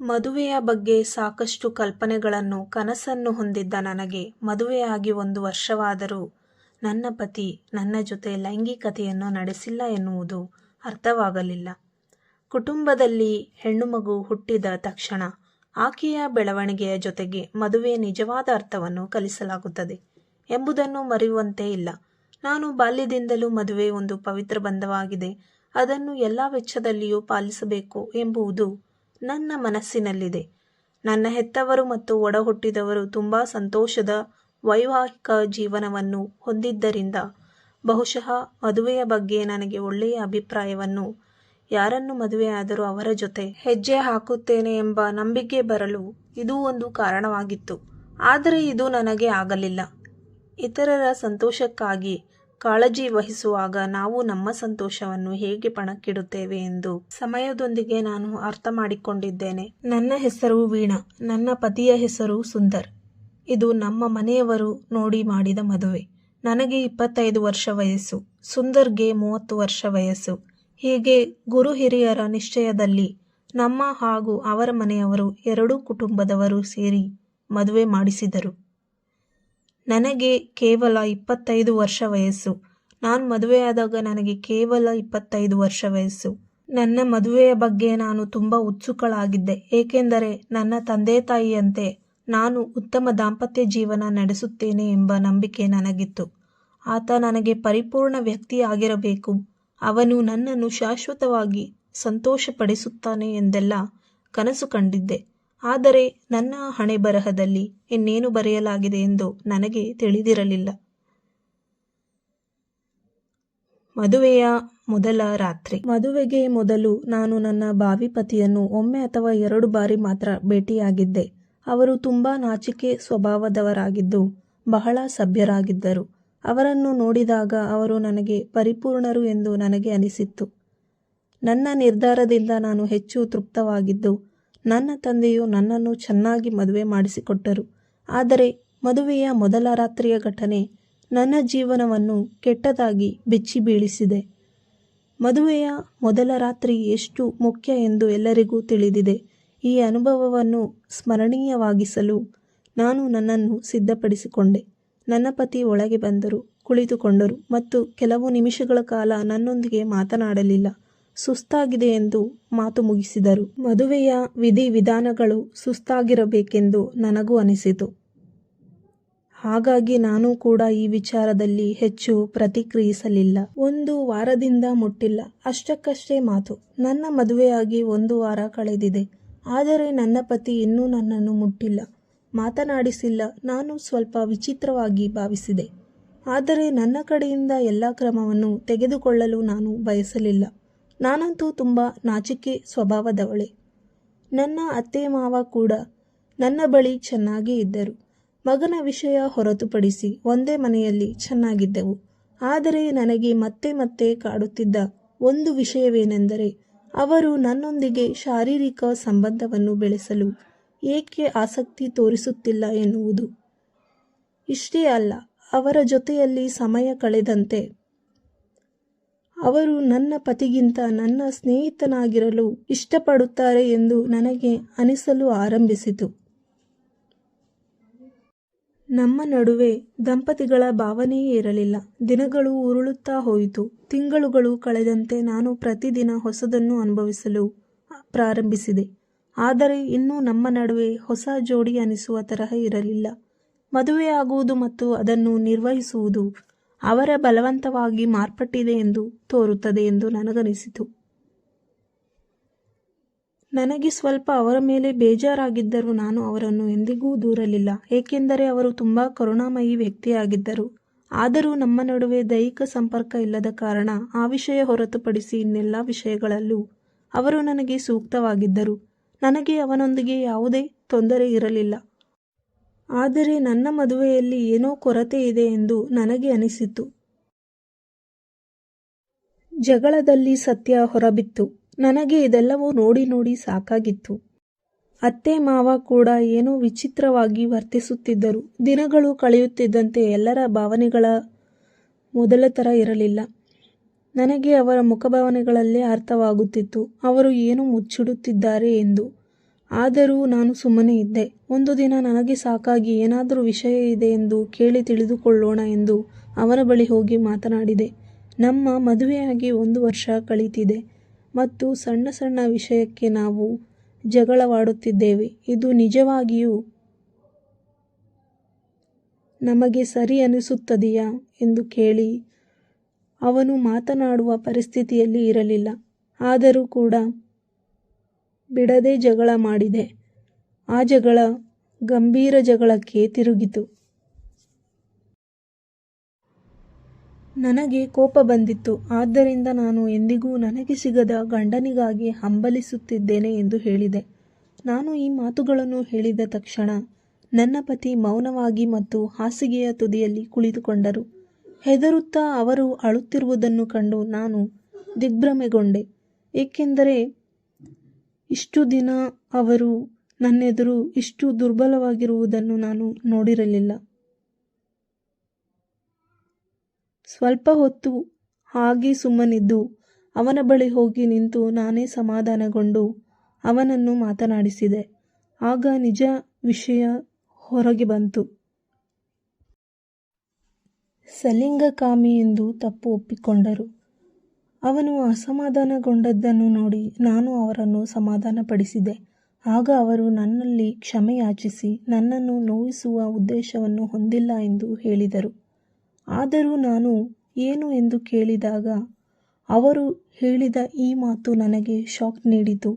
ಮದುವೆಯ ಬಗ್ಗೆ ಸಾಕಷ್ಟು ಕಲ್ಪನೆಗಳನ್ನು ಕನಸನ್ನು ಹೊಂದಿದ್ದ ನನಗೆ ಮದುವೆಯಾಗಿ ಒಂದು ವರ್ಷವಾದರೂ ನನ್ನ ಪತಿ ನನ್ನ ಜೊತೆ ಲೈಂಗಿಕತೆಯನ್ನು ನಡೆಸಿಲ್ಲ ಎನ್ನುವುದು ಅರ್ಥವಾಗಲಿಲ್ಲ. ಕುಟುಂಬದಲ್ಲಿ ಹೆಣ್ಣುಮಗು ಹುಟ್ಟಿದ ತಕ್ಷಣ ಆಕೆಯ ಬೆಳವಣಿಗೆಯ ಜೊತೆಗೆ ಮದುವೆ ನಿಜವಾದ ಅರ್ಥವನ್ನು ಕಲಿಸಲಾಗುತ್ತದೆ ಎಂಬುದನ್ನು ಮರೆಯುವಂತೆ ಇಲ್ಲ. ನಾನು ಬಾಲ್ಯದಿಂದಲೂ ಮದುವೆ ಒಂದು ಪವಿತ್ರ ಬಂಧವಾಗಿದೆ, ಅದನ್ನು ಎಲ್ಲ ವೆಚ್ಚದಲ್ಲಿಯೂ ಪಾಲಿಸಬೇಕು ಎಂಬುದು ನನ್ನ ಮನಸ್ಸಿನಲ್ಲಿದೆ. ನನ್ನ ಹೆತ್ತವರು ಮತ್ತು ಒಡಹುಟ್ಟಿದವರು ತುಂಬ ಸಂತೋಷದ ವೈವಾಹಿಕ ಜೀವನವನ್ನು ಹೊಂದಿದ್ದರಿಂದ ಬಹುಶಃ ಮದುವೆಯ ಬಗ್ಗೆ ನನಗೆ ಒಳ್ಳೆಯ ಅಭಿಪ್ರಾಯವನ್ನು ಯಾರನ್ನು ಮದುವೆಯಾದರೂ ಅವರ ಜೊತೆ ಹೆಜ್ಜೆ ಹಾಕುತ್ತೇನೆ ಎಂಬ ನಂಬಿಕೆ ಬರಲು ಇದು ಒಂದು ಕಾರಣವಾಗಿತ್ತು. ಆದರೆ ಇದು ನನಗೆ ಆಗಲಿಲ್ಲ. ಇತರರ ಸಂತೋಷಕ್ಕಾಗಿ ಕಾಳಜಿ ವಹಿಸುವಾಗ ನಾವು ನಮ್ಮ ಸಂತೋಷವನ್ನು ಹೇಗೆ ಪಣಕ್ಕಿಡುತ್ತೇವೆ ಎಂದು ಸಮಯದೊಂದಿಗೆ ನಾನು ಅರ್ಥ ಮಾಡಿಕೊಂಡಿದ್ದೇನೆ. ನನ್ನ ಹೆಸರು ವೀಣಾ, ನನ್ನ ಪತಿಯ ಹೆಸರು ಸುಂದರ್. ಇದು ನಮ್ಮ ಮನೆಯವರು ನೋಡಿ ಮಾಡಿದ ಮದುವೆ. ನನಗೆ ಇಪ್ಪತ್ತೈದು ವರ್ಷ ವಯಸ್ಸು, ಸುಂದರ್ಗೆ ಮೂವತ್ತು ವರ್ಷ ವಯಸ್ಸು. ಹೀಗೆ ಗುರು ಹಿರಿಯರ ನಿಶ್ಚಯದಲ್ಲಿ ನಮ್ಮ ಹಾಗೂ ಅವರ ಮನೆಯವರು ಎರಡೂ ಕುಟುಂಬದವರು ಸೇರಿ ಮದುವೆ ಮಾಡಿಸಿದರು. ನನಗೆ ಕೇವಲ ಇಪ್ಪತ್ತೈದು ವರ್ಷ ವಯಸ್ಸು. ನಾನು ಮದುವೆಯಾದಾಗ ನನಗೆ ಕೇವಲ ಇಪ್ಪತ್ತೈದು ವರ್ಷ ವಯಸ್ಸು. ನನ್ನ ಮದುವೆಯ ಬಗ್ಗೆ ನಾನು ತುಂಬ ಉತ್ಸುಕಳಾಗಿದ್ದೆ, ಏಕೆಂದರೆ ನನ್ನ ತಂದೆ ತಾಯಿಯಂತೆ ನಾನು ಉತ್ತಮ ದಾಂಪತ್ಯ ಜೀವನ ನಡೆಸುತ್ತೇನೆ ಎಂಬ ನಂಬಿಕೆ ನನಗಿತ್ತು. ಆತ ನನಗೆ ಪರಿಪೂರ್ಣ ವ್ಯಕ್ತಿಯಾಗಿರಬೇಕು ಅವನು ನನ್ನನ್ನು ಶಾಶ್ವತವಾಗಿ ಸಂತೋಷಪಡಿಸುತ್ತಾನೆ ಎಂದೆಲ್ಲ ಕನಸು ಕಂಡಿದ್ದೆ. ಆದರೆ ನನ್ನ ಹಣೆ ಬರಹದಲ್ಲಿ ಇನ್ನೇನು ಬರೆಯಲಾಗಿದೆ ಎಂದು ನನಗೆ ತಿಳಿದಿರಲಿಲ್ಲ. ಮದುವೆಯ ಮೊದಲ ರಾತ್ರಿ. ಮದುವೆಗೆ ಮೊದಲು ನಾನು ನನ್ನ ಭಾವಿ ಪತಿಯನ್ನು ಒಮ್ಮೆ ಅಥವಾ ಎರಡು ಬಾರಿ ಮಾತ್ರ ಭೇಟಿಯಾಗಿದ್ದೆ. ಅವರು ತುಂಬ ನಾಚಿಕೆ ಸ್ವಭಾವದವರಾಗಿದ್ದು, ಬಹಳ ಸಭ್ಯರಾಗಿದ್ದರು. ಅವರನ್ನು ನೋಡಿದಾಗ ಅವರು ನನಗೆ ಪರಿಪೂರ್ಣರು ಎಂದು ನನಗೆ ಅನಿಸಿತ್ತು. ನನ್ನ ನಿರ್ಧಾರದಿಂದ ನಾನು ಹೆಚ್ಚು ತೃಪ್ತವಾಗಿದ್ದು ನನ್ನ ತಂದೆಯು ನನ್ನನ್ನು ಚೆನ್ನಾಗಿ ಮದುವೆ ಮಾಡಿಸಿಕೊಟ್ಟರು. ಆದರೆ ಮದುವೆಯ ಮೊದಲ ರಾತ್ರಿಯ ಘಟನೆ ನನ್ನ ಜೀವನವನ್ನು ಕೆಟ್ಟದಾಗಿ ಬೆಚ್ಚಿ ಬೀಳಿಸಿದೆ. ಮದುವೆಯ ಮೊದಲ ರಾತ್ರಿ ಎಷ್ಟು ಮುಖ್ಯ ಎಂದು ಎಲ್ಲರಿಗೂ ತಿಳಿದಿದೆ. ಈ ಅನುಭವವನ್ನು ಸ್ಮರಣೀಯವಾಗಿಸಲು ನಾನು ನನ್ನನ್ನು ಸಿದ್ಧಪಡಿಸಿಕೊಂಡೆ. ನನ್ನ ಪತಿ ಒಳಗೆ ಬಂದರು, ಕುಳಿತುಕೊಂಡರು ಮತ್ತು ಕೆಲವು ನಿಮಿಷಗಳ ಕಾಲ ನನ್ನೊಂದಿಗೆ ಮಾತನಾಡಲಿಲ್ಲ. ಸುಸ್ತಾಗಿದೆ ಎಂದು ಮಾತು ಮುಗಿಸಿದರು. ಮದುವೆಯ ವಿಧಿವಿಧಾನಗಳು ಸುಸ್ತಾಗಿರಬೇಕೆಂದು ನನಗೂ ಅನಿಸಿತು. ಹಾಗಾಗಿ ನಾನು ಕೂಡ ಈ ವಿಚಾರದಲ್ಲಿ ಹೆಚ್ಚು ಪ್ರತಿಕ್ರಿಯಿಸಲಿಲ್ಲ. ಒಂದು ವಾರದಿಂದ ಮುಟ್ಟಿಲ್ಲ. ಅಷ್ಟಕ್ಕಷ್ಟೇ ಮಾತು. ನನ್ನ ಮದುವೆಯಾಗಿ ಒಂದು ವಾರ ಕಳೆದಿದೆ. ಆದರೆ ನನ್ನ ಪತಿ ಇನ್ನೂ ನನ್ನನ್ನು ಮುಟ್ಟಿಲ್ಲ. ಮಾತನಾಡಿಸಿಲ್ಲ. ನಾನು ಸ್ವಲ್ಪ ವಿಚಿತ್ರವಾಗಿ ಭಾವಿಸಿದೆ. ಆದರೆ ನನ್ನ ಕಡೆಯಿಂದ ಎಲ್ಲ ಕ್ರಮವನ್ನು ತೆಗೆದುಕೊಳ್ಳಲು ನಾನು ಬಯಸಲಿಲ್ಲ. ನಾನಂತೂ ತುಂಬ ನಾಚಿಕೆ ಸ್ವಭಾವದವಳೆ. ನನ್ನ ಅತ್ತೆ ಮಾವ ಕೂಡ ನನ್ನ ಬಳಿ ಚೆನ್ನಾಗಿ ಇದ್ದರು. ಮಗನ ವಿಷಯ ಹೊರತುಪಡಿಸಿ ಒಂದೇ ಮನೆಯಲ್ಲಿ ಚೆನ್ನಾಗಿದ್ದೆವು. ಆದರೆ ನನಗೆ ಮತ್ತೆ ಮತ್ತೆ ಕಾಡುತ್ತಿದ್ದ ಒಂದು ವಿಷಯವೇನೆಂದರೆ, ಅವರು ನನ್ನೊಂದಿಗೆ ಶಾರೀರಿಕ ಸಂಬಂಧವನ್ನು ಬೆಳೆಸಲು ಏಕೆ ಆಸಕ್ತಿ ತೋರಿಸುತ್ತಿಲ್ಲ ಎನ್ನುವುದು. ಇಷ್ಟೇ ಅಲ್ಲ, ಅವರ ಜೊತೆಯಲ್ಲಿ ಸಮಯ ಕಳೆದಂತೆ ಅವರು ನನ್ನ ಪತಿಗಿಂತ ನನ್ನ ಸ್ನೇಹಿತನಾಗಿರಲು ಇಷ್ಟಪಡುತ್ತಾರೆ ಎಂದು ನನಗೆ ಅನಿಸಲು ಆರಂಭಿಸಿತು. ನಮ್ಮ ನಡುವೆ ದಂಪತಿಗಳ ಭಾವನೆಯೇ ಇರಲಿಲ್ಲ. ದಿನಗಳು ಉರುಳುತ್ತಾ ಹೋಯಿತು. ತಿಂಗಳುಗಳು ಕಳೆದಂತೆ ನಾನು ಪ್ರತಿದಿನ ಹೊಸದನ್ನು ಅನುಭವಿಸಲು ಪ್ರಾರಂಭಿಸಿದೆ. ಆದರೆ ಇನ್ನೂ ನಮ್ಮ ನಡುವೆ ಹೊಸ ಜೋಡಿ ಅನಿಸುವ ತರಹ ಇರಲಿಲ್ಲ. ಮದುವೆಯಾಗುವುದು ಮತ್ತು ಅದನ್ನು ನಿರ್ವಹಿಸುವುದು ಅವರ ಬಲವಂತವಾಗಿ ಮಾರ್ಪಟ್ಟಿದೆ ಎಂದು ತೋರುತ್ತದೆ ಎಂದು ನನಗನಿಸಿತು. ನನಗೆ ಸ್ವಲ್ಪ ಅವರ ಮೇಲೆ ಬೇಜಾರಾಗಿದ್ದರೂ ನಾನು ಅವರನ್ನು ಎಂದಿಗೂ ದೂರಲಿಲ್ಲ, ಏಕೆಂದರೆ ಅವರು ತುಂಬ ಕರುಣಾಮಯಿ ವ್ಯಕ್ತಿಯಾಗಿದ್ದರು. ಆದರೂ ನಮ್ಮ ನಡುವೆ ದೈಹಿಕ ಸಂಪರ್ಕ ಇಲ್ಲದ ಕಾರಣ ಆ ವಿಷಯ ಹೊರತುಪಡಿಸಿ ಇನ್ನೆಲ್ಲ ವಿಷಯಗಳಲ್ಲೂ ಅವರು ನನಗೆ ಸೂಕ್ತವಾಗಿದ್ದರು. ನನಗೆ ಅವನೊಂದಿಗೆ ಯಾವುದೇ ತೊಂದರೆ ಇರಲಿಲ್ಲ. ಆದರೆ ನನ್ನ ಮದುವೆಯಲ್ಲಿ ಏನೋ ಕೊರತೆ ಇದೆ ಎಂದು ನನಗೆ ಅನಿಸಿತು. ಜಗಳದಲ್ಲಿ ಸತ್ಯ ಹೊರಬಿತ್ತು. ನನಗೆ ಇದೆಲ್ಲವೂ ನೋಡಿ ನೋಡಿ ಸಾಕಾಗಿತ್ತು. ಅತ್ತೆ ಮಾವ ಕೂಡ ಏನೋ ವಿಚಿತ್ರವಾಗಿ ವರ್ತಿಸುತ್ತಿದ್ದರು. ದಿನಗಳು ಕಳೆಯುತ್ತಿದ್ದಂತೆ ಎಲ್ಲರ ಭಾವನೆಗಳ ಮೊದಲ ಥರ ಇರಲಿಲ್ಲ. ನನಗೆ ಅವರ ಮುಖಭಾವನೆಗಳಲ್ಲೇ ಅರ್ಥವಾಗುತ್ತಿತ್ತು. ಅವರು ಏನು ಮುಚ್ಚಿಡುತ್ತಿದ್ದಾರೆ ಎಂದು. ಆದರೂ ನಾನು ಸುಮ್ಮನೆ ಇದ್ದೆ. ಒಂದು ದಿನ ನನಗೆ ಸಾಕಾಗಿ ಏನಾದರೂ ವಿಷಯ ಇದೆ ಎಂದು ಕೇಳಿ ತಿಳಿದುಕೊಳ್ಳೋಣ ಎಂದು ಅವನ ಬಳಿ ಹೋಗಿ ಮಾತನಾಡಿದೆ. ನಮ್ಮ ಮದುವೆಯಾಗಿ ಒಂದು ವರ್ಷ ಕಳೀತಿದೆ. ಮತ್ತು ಸಣ್ಣ ಸಣ್ಣ ವಿಷಯಕ್ಕೆ ನಾವು ಜಗಳವಾಡುತ್ತಿದ್ದೇವೆ. ಇದು ನಿಜವಾಗಿಯೂ ನಮಗೆ ಸರಿ ಅನಿಸುತ್ತದೆಯಾ ಎಂದು ಕೇಳಿ ಅವನು ಮಾತನಾಡುವ ಪರಿಸ್ಥಿತಿಯಲ್ಲಿ ಇರಲಿಲ್ಲ. ಆದರೂ ಕೂಡ ಬಿಡದೆ ಜಗಳ ಮಾಡಿದೆ. ಆ ಜಗಳ ಗಂಭೀರ ಜಗಳಕ್ಕೆ ತಿರುಗಿತು. ನನಗೆ ಕೋಪ ಬಂದಿತ್ತು. ಆದ್ದರಿಂದ ನಾನು ಎಂದಿಗೂ ನನಗೆ ಸಿಗದ ಗಂಡನಿಗಾಗಿ ಹಂಬಲಿಸುತ್ತಿದ್ದೇನೆ ಎಂದು ಹೇಳಿದೆ. ನಾನು ಈ ಮಾತುಗಳನ್ನು ಹೇಳಿದ ತಕ್ಷಣ ನನ್ನ ಪತಿ ಮೌನವಾಗಿ ಮತ್ತು ಹಾಸಿಗೆಯ ತುದಿಯಲ್ಲಿ ಕುಳಿತುಕೊಂಡರು. ಹೆದರುತ್ತಾ ಅವರು ಅಳುತ್ತಿರುವುದನ್ನು ಕಂಡು ನಾನು ದಿಗ್ಭ್ರಮೆಗೊಂಡೆ. ಏಕೆಂದರೆ ಇಷ್ಟು ದಿನ ಅವರು ನನ್ನೆದುರು ಇಷ್ಟು ದುರ್ಬಲವಾಗಿರುವುದನ್ನು ನಾನು ನೋಡಿರಲಿಲ್ಲ. ಸ್ವಲ್ಪ ಹೊತ್ತು ಹಾಗೆ ಸುಮ್ಮನಿದ್ದು ಅವನ ಬಳಿ ಹೋಗಿ ನಿಂತು ನಾನೇ ಸಮಾಧಾನಗೊಂಡು ಅವನನ್ನು ಮಾತನಾಡಿಸಿದೆ. ಆಗ ನಿಜ ವಿಷಯ ಹೊರಗೆ ಬಂತು. ಸಲಿಂಗಕಾಮಿ ಎಂದು ತಪ್ಪು ಒಪ್ಪಿಕೊಂಡರು. ಅವನು ಅಸಮಾಧಾನಗೊಂಡದ್ದನ್ನು ನೋಡಿ ನಾನು ಅವರನ್ನು ಸಮಾಧಾನಪಡಿಸಿದೆ. ಆಗ ಅವರು ನನ್ನಲ್ಲಿ ಕ್ಷಮೆಯಾಚಿಸಿ ನನ್ನನ್ನು ನೋಯಿಸುವ ಉದ್ದೇಶವನ್ನು ಹೊಂದಿಲ್ಲ ಎಂದು ಹೇಳಿದರು. ಆದರೂ ನಾನು ಏನು ಎಂದು ಕೇಳಿದಾಗ ಅವರು ಹೇಳಿದ ಈ ಮಾತು ನನಗೆ ಶಾಕ್ ನೀಡಿತು.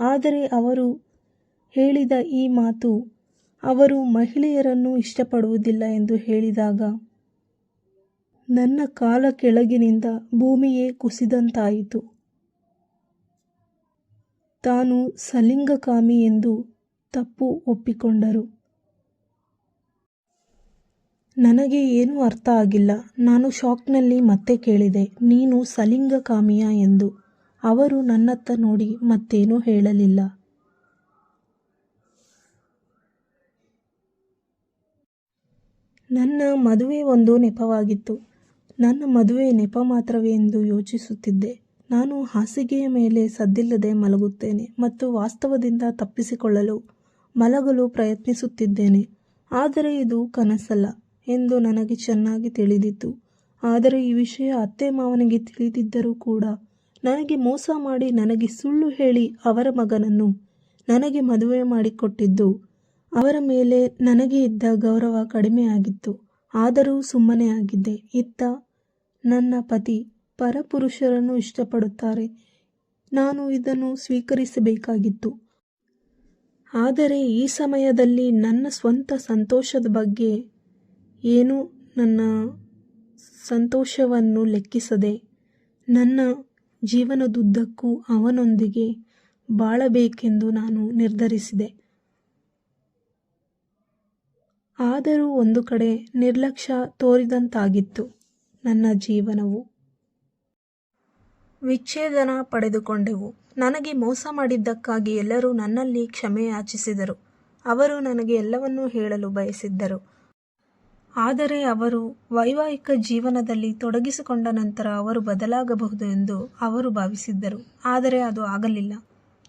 ಆದರೆ ಅವರು ಹೇಳಿದ ಈ ಮಾತು ಅವರು ಮಹಿಳೆಯರನ್ನು ಇಷ್ಟಪಡುವುದಿಲ್ಲ ಎಂದು ಹೇಳಿದಾಗ ನನ್ನ ಕಾಲ ಕೆಳಗಿನಿಂದ ಭೂಮಿಯೇ ಕುಸಿದಂತಾಯಿತು. ತಾನು ಸಲಿಂಗಕಾಮಿ ಎಂದು ತಪ್ಪು ಒಪ್ಪಿಕೊಂಡರು. ನನಗೆ ಏನೂ ಅರ್ಥ ಆಗಿಲ್ಲ. ನಾನು ಶಾಕ್ನಲ್ಲಿ ಮತ್ತೆ ಕೇಳಿದೆ, ನೀನು ಸಲಿಂಗಕಾಮಿಯ ಎಂದು. ಅವರು ನನ್ನತ್ತ ನೋಡಿ ಮತ್ತೇನೂ ಹೇಳಲಿಲ್ಲ. ನನ್ನ ಮದುವೆ ಒಂದು ನೆಪವಾಗಿತ್ತು. ನನ್ನ ಮದುವೆ ನೆಪ ಮಾತ್ರವೇ ಎಂದು ಯೋಚಿಸುತ್ತಿದ್ದೆ. ನಾನು ಹಾಸಿಗೆಯ ಮೇಲೆ ಸದ್ದಿಲ್ಲದೆ ಮಲಗುತ್ತೇನೆ ಮತ್ತು ವಾಸ್ತವದಿಂದ ತಪ್ಪಿಸಿಕೊಳ್ಳಲು ಮಲಗಲು ಪ್ರಯತ್ನಿಸುತ್ತಿದ್ದೇನೆ. ಆದರೆ ಇದು ಕನಸಲ್ಲ ಎಂದು ನನಗೆ ಚೆನ್ನಾಗಿ ತಿಳಿದಿತ್ತು. ಆದರೆ ಈ ವಿಷಯ ಅತ್ತೆ ಮಾವನಿಗೆ ತಿಳಿದಿದ್ದರೂ ಕೂಡ ನನಗೆ ಮೋಸ ಮಾಡಿ ನನಗೆ ಸುಳ್ಳು ಹೇಳಿ ಅವರ ಮಗನನ್ನು ನನಗೆ ಮದುವೆ ಮಾಡಿಕೊಟ್ಟಿದ್ದು ಅವರ ಮೇಲೆ ನನಗೆ ಇದ್ದ ಗೌರವ ಕಡಿಮೆಯಾಗಿತ್ತು. ಆದರೂ ಸುಮ್ಮನೆ ಆಗಿದ್ದೆ. ಇತ್ತ ನನ್ನ ಪತಿ ಪರಪುರುಷರನ್ನು ಇಷ್ಟಪಡುತ್ತಾರೆ. ನಾನು ಇದನ್ನು ಸ್ವೀಕರಿಸಬೇಕಾಗಿತ್ತು. ಆದರೆ ಈ ಸಮಯದಲ್ಲಿ ನನ್ನ ಸ್ವಂತ ಸಂತೋಷದ ಬಗ್ಗೆ ಏನು ನನ್ನ ಸಂತೋಷವನ್ನು ಲೆಕ್ಕಿಸದೆ ನನ್ನ ಜೀವನದುದ್ದಕ್ಕೂ ಅವನೊಂದಿಗೆ ಬಾಳಬೇಕೆಂದು ನಾನು ನಿರ್ಧರಿಸಿದೆ. ಆದರೂ ಒಂದು ಕಡೆ ನಿರ್ಲಕ್ಷ್ಯ ತೋರಿದಂತಾಗಿತ್ತು. ನನ್ನ ಜೀವನವು. ವಿಚ್ಛೇದನ ಪಡೆದುಕೊಂಡೆವು. ನನಗೆ ಮೋಸ ಮಾಡಿದ್ದಕ್ಕಾಗಿ ಎಲ್ಲರೂ ನನ್ನಲ್ಲಿ ಕ್ಷಮೆ ಯಾಚಿಸಿದರು. ಅವರು ನನಗೆ ಎಲ್ಲವನ್ನೂ ಹೇಳಲು ಬಯಸಿದ್ದರು. ಆದರೆ ಅವರು ವೈವಾಹಿಕ ಜೀವನದಲ್ಲಿ ತೊಡಗಿಸಿಕೊಂಡ ನಂತರ ಅವರು ಬದಲಾಗಬಹುದು ಎಂದು ಅವರು ಭಾವಿಸಿದ್ದರು. ಆದರೆ ಅದು ಆಗಲಿಲ್ಲ.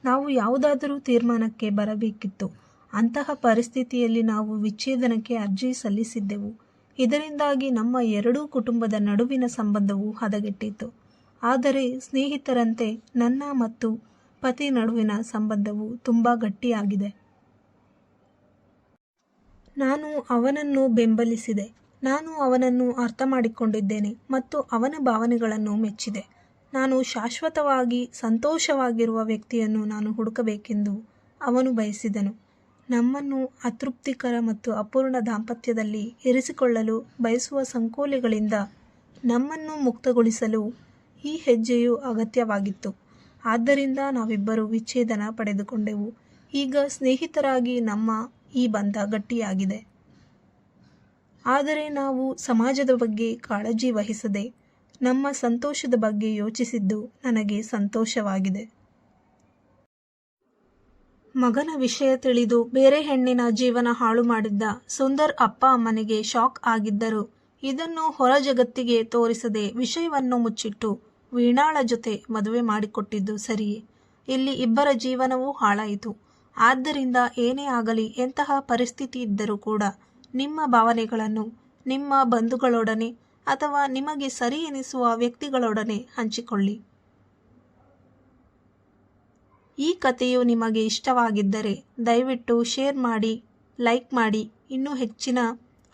ನಾವು ಯಾವುದಾದರೂ ತೀರ್ಮಾನಕ್ಕೆ ಬರಬೇಕಿತ್ತು. ಅಂತಹ ಪರಿಸ್ಥಿತಿಯಲ್ಲಿ ನಾವು ವಿಚ್ಛೇದನಕ್ಕೆ ಅರ್ಜಿ ಸಲ್ಲಿಸಿದ್ದೆವು. ಇದರಿಂದಾಗಿ ನಮ್ಮ ಎರಡೂ ಕುಟುಂಬದ ನಡುವಿನ ಸಂಬಂಧವು ಹದಗೆಟ್ಟಿತು ಆದರೆ ಸ್ನೇಹಿತರಂತೆ ನನ್ನ ಮತ್ತು ಪತಿ ನಡುವಿನ ಸಂಬಂಧವು ತುಂಬ ಗಟ್ಟಿಯಾಗಿದೆ. ನಾನು ಅವನನ್ನು ಬೆಂಬಲಿಸಿದೆ. ನಾನು ಅವನನ್ನು ಅರ್ಥ ಮಾಡಿಕೊಂಡಿದ್ದೇನೆ ಮತ್ತು ಅವನ ಭಾವನೆಗಳನ್ನು ಮೆಚ್ಚಿದೆ. ನಾನು ಶಾಶ್ವತವಾಗಿ, ಸಂತೋಷವಾಗಿರುವ ವ್ಯಕ್ತಿಯನ್ನು ನಾನು ಹುಡುಕಬೇಕೆಂದು ಅವನು ಬಯಸಿದನು. ನಮ್ಮನ್ನು ಅತೃಪ್ತಿಕರ ಮತ್ತು ಅಪೂರ್ಣ ದಾಂಪತ್ಯದಲ್ಲಿ ಇರಿಸಿಕೊಳ್ಳಲು ಬಯಸುವ ಸಂಕೋಲೆಗಳಿಂದ ನಮ್ಮನ್ನು ಮುಕ್ತಗೊಳಿಸಲು ಈ ಹೆಜ್ಜೆಯು ಅಗತ್ಯವಾಗಿತ್ತು. ಆದ್ದರಿಂದ ನಾವಿಬ್ಬರು ವಿಚ್ಛೇದನ ಪಡೆದುಕೊಂಡೆವು. ಈಗ ಸ್ನೇಹಿತರಾಗಿ ನಮ್ಮ ಈ ಬಂಧ ಗಟ್ಟಿಯಾಗಿದೆ. ಆದರೆ ನಾವು ಸಮಾಜದ ಬಗ್ಗೆ ಕಾಳಜಿ ವಹಿಸದೆ ನಮ್ಮ ಸಂತೋಷದ ಬಗ್ಗೆ ಯೋಚಿಸಿದ್ದು ನನಗೆ ಸಂತೋಷವಾಗಿದೆ. ಮಗನ ವಿಷಯ ತಿಳಿದು ಬೇರೆ ಹೆಣ್ಣಿನ ಜೀವನ ಹಾಳು ಮಾಡಿದ್ದ ಸುಂದರ್ ಅಪ್ಪ ಅಮ್ಮನಿಗೆ ಶಾಕ್ ಆಗಿದ್ದರು. ಇದನ್ನು ಹೊರ ಜಗತ್ತಿಗೆ ತೋರಿಸದೆ ವಿಷಯವನ್ನು ಮುಚ್ಚಿಟ್ಟು ವೀಣಾಳ ಜೊತೆ ಮದುವೆ ಮಾಡಿಕೊಟ್ಟಿದ್ದು ಸರಿಯೇ ಇಲ್ಲಿ ಇಬ್ಬರ ಜೀವನವೂ ಹಾಳಾಯಿತು. ಆದ್ದರಿಂದ ಏನೇ ಆಗಲಿ ಎಂತಹ ಪರಿಸ್ಥಿತಿ ಇದ್ದರೂ ಕೂಡ ನಿಮ್ಮ ಭಾವನೆಗಳನ್ನು, ನಿಮ್ಮ ಬಂಧುಗಳೊಡನೆ ಅಥವಾ ನಿಮಗೆ ಸರಿ ಎನಿಸುವ ವ್ಯಕ್ತಿಗಳೊಡನೆ ಹಂಚಿಕೊಳ್ಳಿ. ಈ ಕಥೆಯು ನಿಮಗೆ ಇಷ್ಟವಾಗಿದ್ದರೆ ದಯವಿಟ್ಟು ಶೇರ್ ಮಾಡಿ, ಲೈಕ್ ಮಾಡಿ. ಇನ್ನೂ ಹೆಚ್ಚಿನ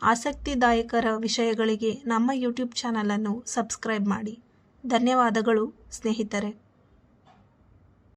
ಆಸಕ್ತಿದಾಯಕರ ವಿಷಯಗಳಿಗೆ ನಮ್ಮ ಯೂಟ್ಯೂಬ್ ಚಾನಲನ್ನು ಸಬ್ಸ್ಕ್ರೈಬ್ ಮಾಡಿ. ಧನ್ಯವಾದಗಳು ಸ್ನೇಹಿತರೆ.